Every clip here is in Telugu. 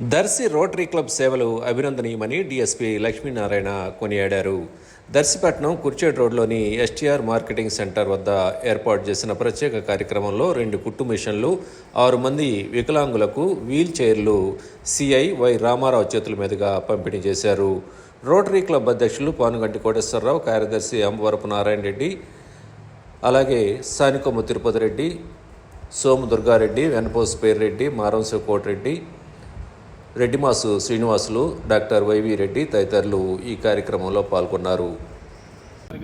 దర్శి రోటరీ క్లబ్ సేవలు అభినందనీయమని డీఎస్పీ లక్ష్మీనారాయణ కొనియాడారు. దర్శిపట్నం కుర్చేడ్ రోడ్లోని ఎస్టీఆర్ మార్కెటింగ్ సెంటర్ వద్ద ఏర్పాటు చేసిన ప్రత్యేక కార్యక్రమంలో రెండు కుట్టు మిషన్లు ఆరు మంది వికలాంగులకు వీల్ చైర్లు సిఐ వై రామారావు చేతుల మీదుగా పంపిణీ చేశారు. రోటరీ క్లబ్ అధ్యక్షులు పానుగంటి కోటేశ్వరరావు కార్యదర్శి అంబవరపు నారాయణ రెడ్డి అలాగే Sanikomma Tirupati Reddy Somu Durgareddy Venaposu Perreddy Maramsa Kotireddy Reddimasu Srinivasulu doctor Y V Reddy తదితరులు ఈ కార్యక్రమంలో పాల్గొన్నారు.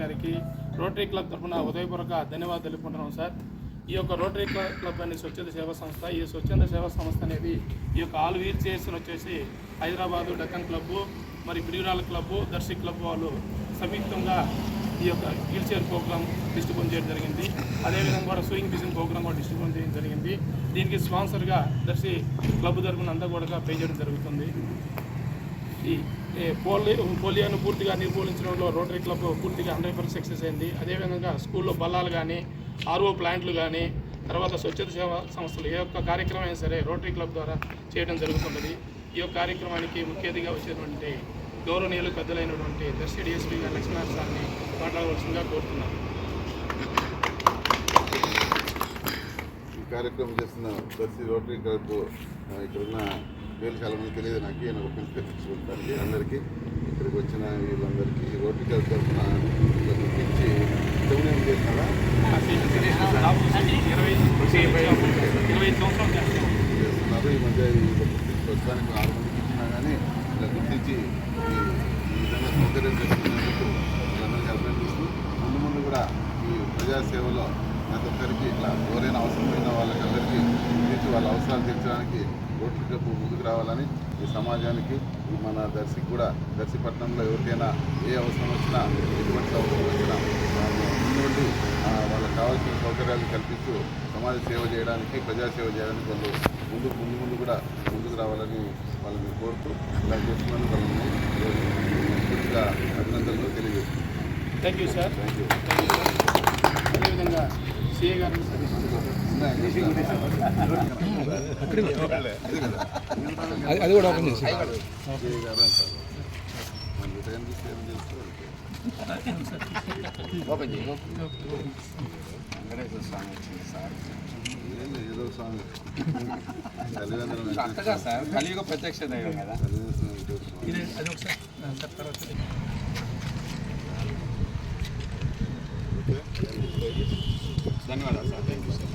గారికి రోటరీ క్లబ్ తరఫున ఉదయపూర్వక ధన్యవాదాలు తెలుపుకుంటున్నాం సార్. ఈ యొక్క రోటరీ క్లబ్ అనే స్వచ్ఛంద సేవా సంస్థ. ఈ స్వచ్ఛంద సేవా సంస్థ అనేది ఈ యొక్క ఆల్ వీల్ వచ్చేసి హైదరాబాదు డక్కన్ క్లబ్బు మరి బిడిగురాల క్లబ్బు దర్శి క్లబ్ వాళ్ళు సంయుక్తంగా ఈ యొక్క వీల్ చైర్ ప్రోగ్రామ్ డిస్ట్రిబ్యూట్ చేయడం జరిగింది. అదేవిధంగా కూడా స్వింగ్ మిషన్ ప్రోగ్రామ్ కూడా డిస్ట్రిబ్యూట్ చేయడం జరిగింది. దీనికి స్పాన్సర్గా దర్శి క్లబ్ తరఫున అంతా కూడా పే చేయడం జరుగుతుంది. ఈ పోలియో పోలియోను పూర్తిగా నిర్మూలించడంలో రోటరీ క్లబ్ పూర్తిగా హండ్రెడ్ పర్సెంట్ సక్సెస్ అయింది. అదేవిధంగా స్కూల్లో బల్లాలు కానీ ఆర్ఓ ప్లాంట్లు కానీ తర్వాత స్వచ్ఛత సేవా సంస్థలు ఏ యొక్క కార్యక్రమం అయినా సరే రోటరీ క్లబ్ ద్వారా చేయడం జరుగుతున్నది. ఈ యొక్క కార్యక్రమానికి ముఖ్య అతిథిగా వచ్చేటువంటి గౌరవనీయులు పెద్దలైనటువంటి దర్శి డిఎస్పీ గారు లక్ష్మీనారాయణ సార్ని మాట్లాడవలసిందిగా కోరుతున్నాను ఈ కార్యక్రమం చేస్తున్న దర్శి రోటరీ క్లబ్ ఇక్కడున్న పేర్లు చాలా మంది తెలియదు నాకు నేను ఒక పిలిపించుకుంటానికి అందరికీ. ఇక్కడికి వచ్చిన వీళ్ళందరికీ రోటరీ క్లబ్ తరఫున ఇట్లా గుర్తించి ఇంతకుముందు ఏం చేసినారా ఇరవై ఇరవై ఐదు సంవత్సరాలు చేస్తాం చేస్తున్నారు. ఈ మధ్య ప్రస్తుతానికి ఆరు మందికి ఇచ్చినా కానీ ఇలా గుర్తించి ఈ విధంగా సౌకర్యం చేస్తున్నందుకు వాళ్ళందరికీ అభినందిస్తూ ముందు ముందు కూడా ఈ ప్రజాసేవలో ప్రతి ఒక్కరికి ఇట్లా ఎవరైనా అవసరమైన వాళ్ళకందరికీ తీర్చి వాళ్ళ అవసరాలు తీర్చడానికి రోడ్డు డబ్బు ముందుకు రావాలని ఈ సమాజానికి ఈ మన దర్శికి కూడా దర్శిపట్నంలో ఎవరికైనా ఏ అవసరం వచ్చినా ఎటువంటి అవసరం వచ్చినా సౌకర్యాలు కల్పిస్తూ సమాజ సేవ చేయడానికి ప్రజాసేవ చేయడానికి వాళ్ళు ముందు ముందు ముందు కూడా ముందుకు రావాలని వాళ్ళని కోరుతూ ఇలా చేస్తున్నందుకు వాళ్ళని పూర్తిగా అభినందనలు తెలియజేస్తున్నాను. Thank you sir thank you అదేవిధంగా సిఏ గారు అది కూడా ఓపెన్ చేసి. గారు అంటారు. మనకి టైం చూస్తే ఏం చేస్తారు ఏంది ఏదో సాంగ్ కలివేంద్రం సార్ కలియుగ ప్రత్యక్ష దైవం కదా అది ఒకసారి తర్వాత ధన్యవాదాలు సార్. Thank you sir